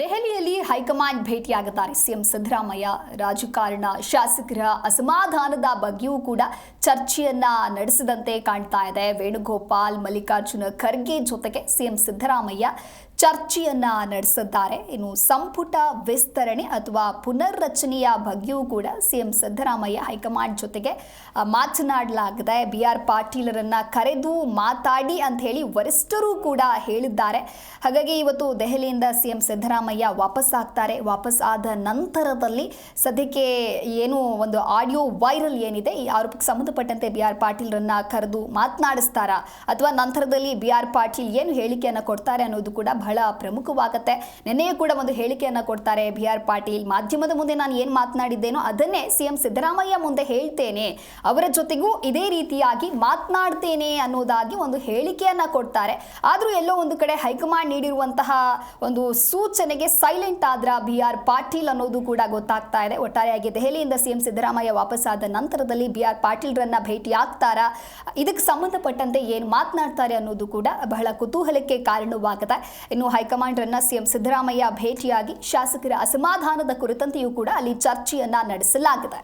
ದೆಹಲಿಯಲ್ಲಿ high command ಭೇಟಿಯಾಗುತ್ತಾರೆ CM Siddaramaiah ರಾಜಕಾರಣ ಶಾಸಕರ ಅಸಮಾಧಾನದ ಬಗ್ಗೆಯೂ ಕೂಡ ಚರ್ಚೆಯನ್ನ ನಡೆಸಿದಂತೆ ಕಾಣ್ತಾ ಇದೆ. ವೇಣುಗೋಪಾಲ್, ಮಲ್ಲಿಕಾರ್ಜುನ ಖರ್ಗೆ ಜೊತೆಗೆ ಸಿಎಂ ಸಿದ್ದರಾಮಯ್ಯ ಚರ್ಚೆಯನ್ನ ನಡೆಸಿದ್ದಾರೆ. ಇನ್ನು ಸಂಪುಟ ವಿಸ್ತರಣೆ ಅಥವಾ ಪುನರ್ರಚನೆಯ ಬಗ್ಗೆಯೂ ಕೂಡ ಸಿಎಂ ಸಿದ್ದರಾಮಯ್ಯ ಹೈಕಮಾಂಡ್ ಜೊತೆಗೆ ಮಾತನಾಡಲಾಗಿದೆ. ಬಿ ಆರ್ ಪಾಟೀಲರನ್ನ ಕರೆದು ಮಾತಾಡಿ ಅಂತ ಹೇಳಿ ವರಿಷ್ಠರು ಕೂಡ ಹೇಳಿದ್ದಾರೆ. ಹಾಗಾಗಿ ಇವತ್ತು ದೆಹಲಿಯಿಂದ ಸಿಎಂ ಸಿದ್ದರಾಮಯ್ಯ ವಾಪಸ್ ಆಗ್ತಾರೆ. ವಾಪಸ್ ಆದ ನಂತರದಲ್ಲಿ ಸದ್ಯಕ್ಕೆ ಏನು ಒಂದು ಆಡಿಯೋ ವೈರಲ್ ಏನಿದೆ, ಈ ಆರೋಪಕ್ಕೆ ಸಂಬಂಧಪಟ್ಟಂತೆ ಬಿ ಆರ್ ಪಾಟೀಲ್ರನ್ನ ಕರೆದು ಮಾತನಾಡಿಸ್ತಾರಾ? ಅಥವಾ ನಂತರದಲ್ಲಿ ಬಿ ಆರ್ ಪಾಟೀಲ್ ಏನು ಹೇಳಿಕೆಯನ್ನು ಕೊಡ್ತಾರೆ ಅನ್ನೋದು ಕೂಡ ಬಹಳ ಪ್ರಮುಖವಾಗುತ್ತೆ. ನಿನ್ನೆಯೂ ಕೂಡ ಒಂದು ಹೇಳಿಕೆಯನ್ನು ಕೊಡ್ತಾರೆ ಬಿ ಆರ್ ಪಾಟೀಲ್. ಮಾಧ್ಯಮದ ಮುಂದೆ ನಾನು ಏನು ಮಾತನಾಡಿದ್ದೇನೋ ಅದನ್ನೇ ಸಿಎಂ ಸಿದ್ದರಾಮಯ್ಯ ಮುಂದೆ ಹೇಳ್ತೇನೆ. ಅವರ ಜೊತೆಗೂ ಇದೇ ರೀತಿಯಾಗಿ ಮಾತನಾಡ್ತೇನೆ ಅನ್ನೋದಾಗಿ ಒಂದು ಹೇಳಿಕೆಯನ್ನು ಕೊಡ್ತಾರೆ. ಆದರೂ ಎಲ್ಲೋ ಒಂದು ಕಡೆ ಹೈಕಮಾಂಡ್ ನೀಡಿರುವಂತಹ ಒಂದು ಸೂಚನೆಗೆ ಸೈಲೆಂಟ್ ಆದ್ರ ಬಿ ಆರ್ ಪಾಟೀಲ್ ಅನ್ನೋದು ಕೂಡ ಗೊತ್ತಾಗ್ತಾ ಇದೆ. ಒಟ್ಟಾರೆಯಾಗಿ ದೆಹಲಿಯಿಂದ ಸಿಎಂ ಸಿದ್ದರಾಮಯ್ಯ ವಾಪಸ್ಸಾದ ನಂತರದಲ್ಲಿ ಬಿ ಆರ್ ಪಾಟೀಲ್ರನ್ನ ಭೇಟಿ ಆಗ್ತಾರಾ? ಇದಕ್ಕೆ ಸಂಬಂಧಪಟ್ಟಂತೆ ಏನು ಮಾತನಾಡ್ತಾರೆ ಅನ್ನೋದು ಕೂಡ ಬಹಳ ಕುತೂಹಲಕ್ಕೆ ಕಾರಣವಾಗಿದೆ ಇನ್ನು ಹೈಕಮಾಂಡ್ರನ್ನ ಸಿಎಂ ಸಿದ್ದರಾಮಯ್ಯ ಭೇಟಿಯಾಗಿ ಶಾಸಕರ ಅಸಮಾಧಾನದ ಕುರಿತಂತೆಯೂ ಕೂಡ ಅಲ್ಲಿ ಚರ್ಚೆಯನ್ನ ನಡೆಸಲಾಗಿದೆ.